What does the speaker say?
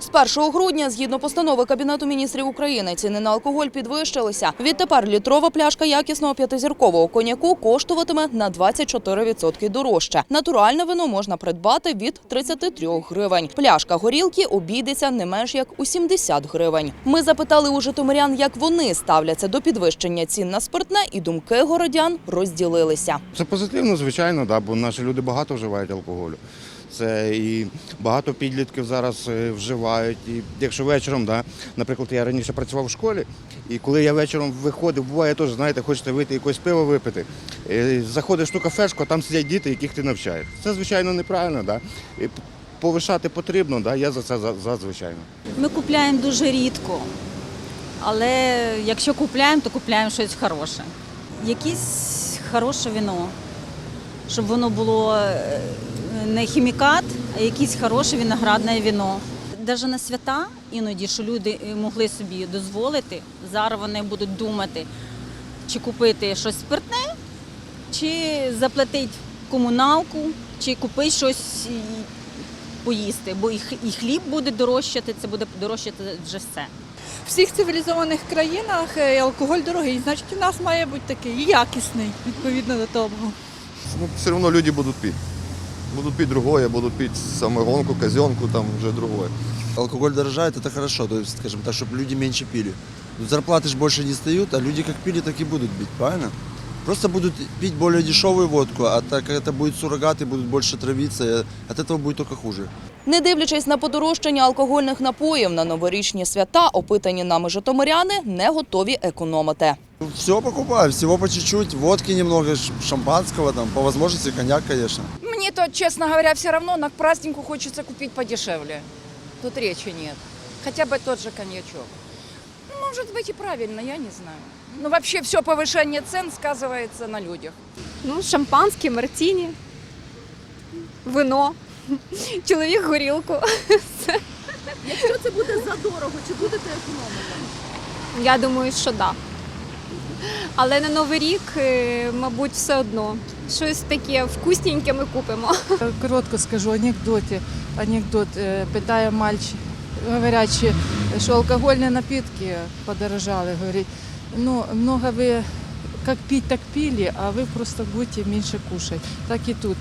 З 1 грудня, згідно постанови Кабінету міністрів України, ціни на алкоголь підвищилися. Відтепер літрова пляшка якісного п'ятизіркового коньяку коштуватиме на 24% дорожче. Натуральне вино можна придбати від 33 гривень. Пляшка горілки обійдеться не менш як у 70 гривень. Ми запитали у житомирян, як вони ставляться до підвищення цін на спиртне, і думки городян розділилися. Це позитивно, звичайно, да, бо наші люди багато вживають алкоголю. Це і багато підлітків зараз е, вживають. І якщо вечором, да, наприклад, я раніше працював в школі, і коли я вечором виходив, буває теж, знаєте, хочете вийти якось пиво випити. е, Заходиш ту кафешку, а там сидять діти, яких ти навчаєш. Це звичайно неправильно, да. І повишати потрібно, да, я за це за. Ми купляємо дуже рідко, але якщо купляємо, то купляємо щось хороше. Якесь хороше вино, щоб воно було е, не хімікат, а якесь хороше виноградне вино. Навіть на свята іноді, що люди е, могли собі дозволити, зараз вони будуть думати, чи купити щось спиртне, чи заплатити комуналку, чи купити щось поїсти, бо і хліб буде дорожчати, це буде дорожчати вже все. В всіх цивілізованих країнах е, алкоголь дорогий, значить у нас має бути такий і якісний, відповідно до того. ну, все равно люди будут пить. Будут пить другое, будут пить самогонку, казенку, там уже другое. Алкоголь дорожает, это хорошо, то есть, скажем так, чтобы люди меньше пили. Ну, Зарплаты же больше не стают, а люди как пили, так и будут бить, правильно? Просто будут пить более дешевую водку, а так как это будет суррогат и будут больше травиться, и от этого будет только хуже. Не дивлячись на подорожчання алкогольних напоїв на новорічні свята, опитані нами житомиряни не готові економити. Все покупаю, всего по чуть-чуть, водки немного, ш- шампанского, там, по возможности коньяк, конечно. Мне то, честно говоря, все равно на к празднику хочется купить подешевле. Тут речи нет. Хотя бы тот же коньячок. Ну, может быть и правильно, я не знаю. Ну, вообще все повышение цен сказывается на людях. Ну, шампанське, мартіні, вино, чоловік горілку. Якщо це буде задорого, чи будете економити? Я думаю, що так. Да. Але на Новий рік, е, мабуть, все одно. Щось таке вкусненьке ми купимо. Коротко скажу анекдоті. Анекдот. Э, Питає мальчик, говорячи, що алкогольні напитки подорожали. Говорить, ну, много ви як піть, так пили, а ви просто будете менше кушати. Так і тут.